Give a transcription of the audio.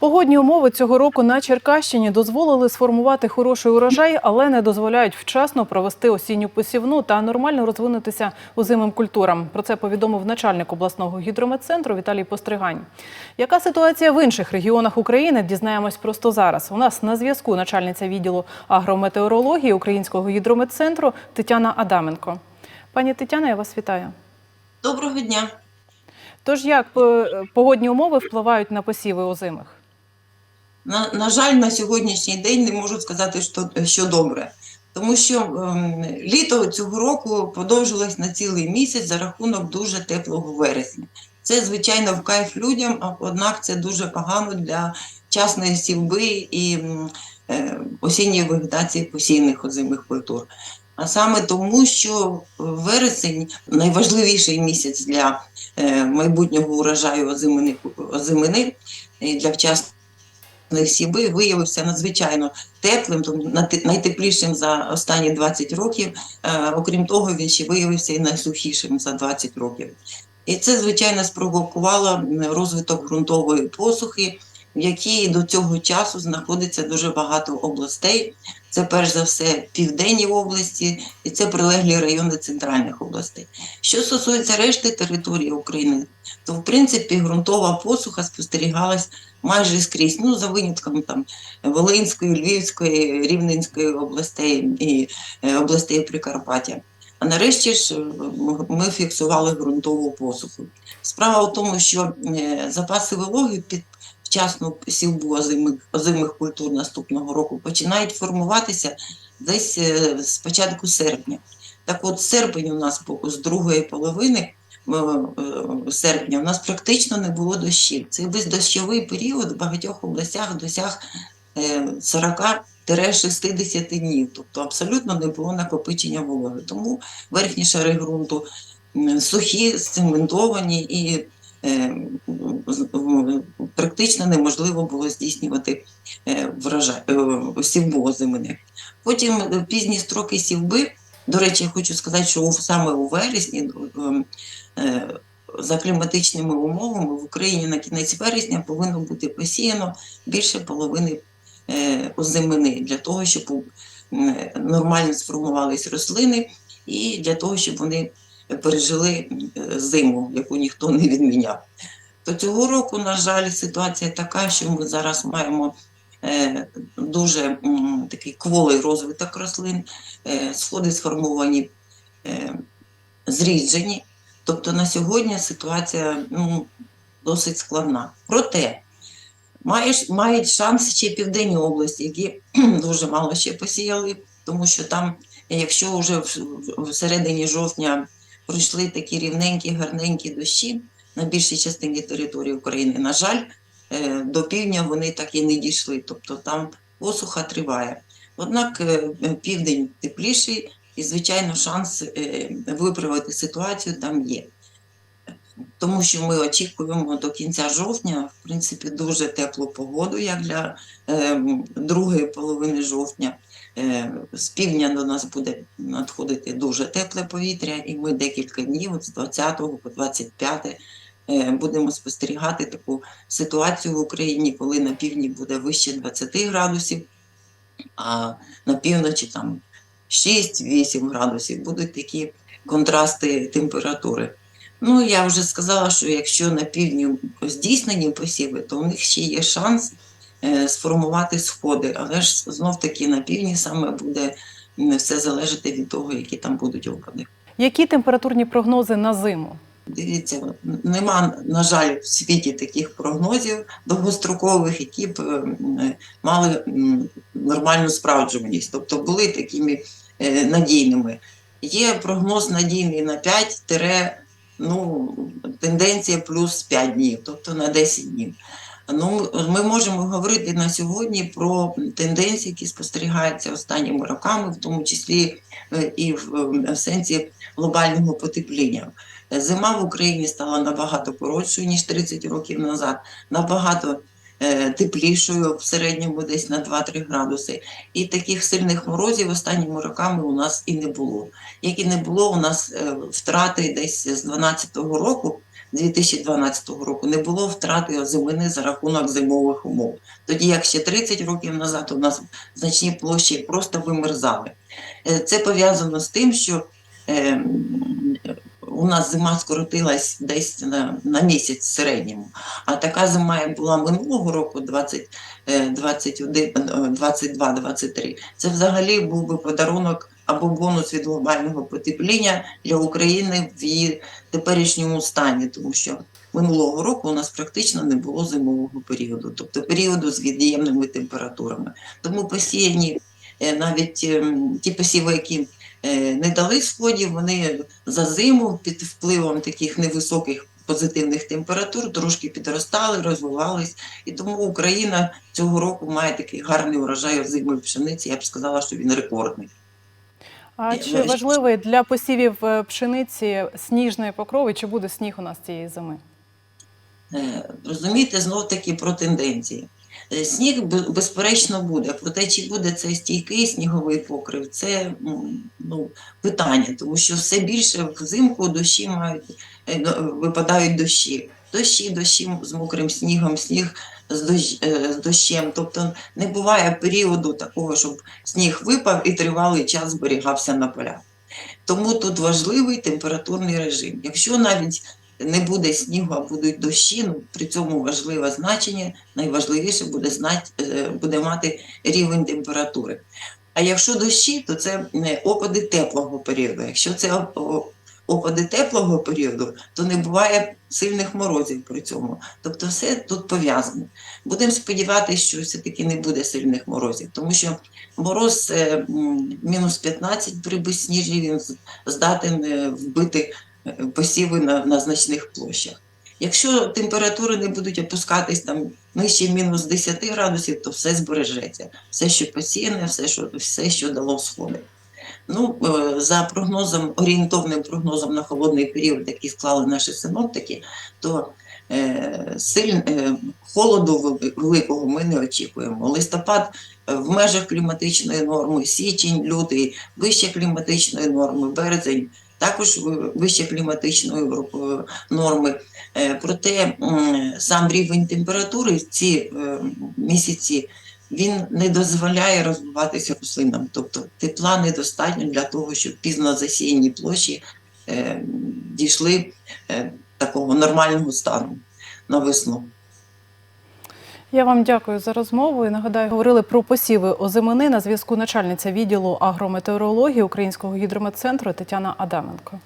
Погодні умови цього року на Черкащині дозволили сформувати хороший урожай, але не дозволяють вчасно провести осінню посівну та нормально розвинутися озимим культурам. Про це повідомив начальник обласного гідрометцентру Віталій Постригань. Яка ситуація в інших регіонах України? Дізнаємось просто зараз. У нас на зв'язку начальниця відділу агрометеорології Українського гідрометцентру Тетяна Адаменко. Пані Тетяна, я вас вітаю. Доброго дня. Тож як е, погодні умови впливають на посіви озимих? На, на жаль, на сьогоднішній день не можу сказати, що, що добре. Тому що ем, літо цього року подовжилось на цілий місяць за рахунок дуже теплого вересня. Це, звичайно, в кайф людям, однак це дуже погано для часної сівби і е, осінньої вегетації посійних озимих культур. А саме тому, що вересень найважливіший місяць для е, майбутнього урожаю озимини, озимини для вчасної сіби виявився надзвичайно теплим, найтеплішим за останні 20 років. Е, Окрім того, він ще виявився і найсухішим за 20 років. І це, звичайно, спровокувало розвиток ґрунтової посухи, в якій до цього часу знаходиться дуже багато областей. Це перш за все південні області, і це прилеглі райони центральних областей. Що стосується решти території України, то в принципі ґрунтова посуха спостерігалась майже скрізь, ну за винятком там Волинської, Львівської, Рівненської областей і е, областей Прикарпаття. А нарешті ж е, ми фіксували ґрунтову посуху. Справа в тому, що е, запаси вологи під вчасну сівбу озимих, озимих культур наступного року починають формуватися десь е, з початку серпня. Так от серпень у нас з другої половини е, е, серпня у нас практично не було дощів. Цей бездощовий період в багатьох областях досяг е, 40-60 днів, тобто абсолютно не було накопичення вологи. Тому верхні шари ґрунту сухі, цементовані і практично неможливо було здійснювати е, врожай, е, сівбу озимини. Потім е, пізні строки сівби. До речі, я хочу сказати, що саме у вересні е, за кліматичними умовами в Україні на кінець вересня повинно бути посіяно більше половини е, озимини для того, щоб нормально сформувались рослини і для того, щоб вони пережили е, зиму, яку ніхто не відміняв. То цього року, на жаль, ситуація така, що ми зараз маємо е, дуже такий кволий розвиток рослин, е, сходи сформовані зріджені. Тобто на сьогодні ситуація ну, досить складна. Проте маєш, мають шанс ще південні області, які дуже мало ще посіяли, тому що там, якщо вже в середині жовтня пройшли такі рівненькі, гарненькі дощі на більшій частині території України, на жаль, е, до півдня вони так і не дійшли. Тобто там посуха триває. Однак е, південь тепліший, і, звичайно, шанс е, виправити ситуацію там є. Тому що ми очікуємо до кінця жовтня, в принципі, дуже теплу погоду, як для е, другої половини жовтня. Е, з півдня до нас буде надходити дуже тепле повітря, і ми декілька днів, от з 20 по 25, е, будемо спостерігати таку ситуацію в Україні, коли на півдні буде вище 20 градусів, а на півночі там 6-8 градусів будуть такі контрасти температури. Ну, я вже сказала, що якщо на півдні здійснені посіви, то у них ще є шанс е, сформувати сходи. Але ж знов таки на півдні саме буде все залежати від того, які там будуть опади. Які температурні прогнози на зиму? Дивіться, нема, на жаль, в світі таких прогнозів довгострокових, які б мали нормальну справджуваність, тобто були такими е, надійними. Є прогноз надійний на 5 тире, ну, тенденція плюс 5 днів, тобто на 10 днів. Ну, ми можемо говорити на сьогодні про тенденції, які спостерігаються останніми роками, в тому числі е, і в, е, в сенсі глобального потепління. Зима в Україні стала набагато коротшою, ніж 30 років назад, набагато теплішою, в середньому десь на 2-3 градуси. І таких сильних морозів останніми роками у нас і не було. Як і не було у нас е, втрати десь з 12-го року, 2012 року не було втрати озимини за рахунок зимових умов. Тоді як ще 30 років назад у нас значні площі просто вимерзали. Е, Це пов'язано з тим, що е, у нас зима скоротилась десь на, на місяць в середньому. А така зима, була минулого року, 20, е, 21, е, 22-23, це взагалі був би подарунок або бонус від глобального потепління для України в її теперішньому стані, тому що минулого року у нас практично не було зимового періоду, тобто періоду з від'ємними температурами. Тому посіяні е, навіть ем, ті посіви, які не дали сходів, вони за зиму під впливом таких невисоких позитивних температур трошки підростали, розвивались. І тому Україна цього року має такий гарний урожай озимої пшениці. Я б сказала, що він рекордний. А чи важливий для посівів е, пшениці сніжної покрови? Чи буде сніг у нас цієї зими? Е, Розумієте, знов таки про тенденції. Е, Сніг безперечно буде, проте чи буде це стійкий сніговий покрив, це ну, питання, тому що все більше взимку дощі мають е, випадають дощі. Дощі, дощі з мокрим снігом, сніг з, дощ, е, з дощем. Тобто не буває періоду такого, щоб сніг випав і тривалий час зберігався на полях. Тому тут важливий температурний режим. Якщо навіть не буде снігу, а будуть дощі, ну, при цьому важливе значення, найважливіше буде, знати, е, буде мати рівень температури. А якщо дощі, то це не опади теплого періоду. Якщо це опади теплого періоду, то не буває сильних морозів при цьому. Тобто все тут пов'язано. Будемо сподіватися, що все-таки не буде сильних морозів, тому що мороз е, мінус 15 при безсніжжі він здатен е, вбити посіви на, на значних площах. Якщо температури не будуть опускатись там нижче мінус 10 градусів, то все збережеться. Все, що посіяне, все, що, все, що дало сходи. Ну, е, за прогнозом, орієнтовним прогнозом на холодний період, який склали наші синоптики, то е, силь, е, холоду великого ми не очікуємо. Листопад е, в межах кліматичної норми, січень, лютий вище кліматичної норми, березень також вище кліматичної е, норми. Е, Проте сам рівень температури в ці е, місяці він не дозволяє розвиватися рослинам. Тобто тепла недостатньо для того, щоб пізно засіяні площі дійшли такого нормального стану на весну. Я вам дякую за розмову. І нагадаю, говорили про посіви озимини на зв'язку начальниця відділу агрометеорології Українського гідрометцентру Тетяна Адаменко.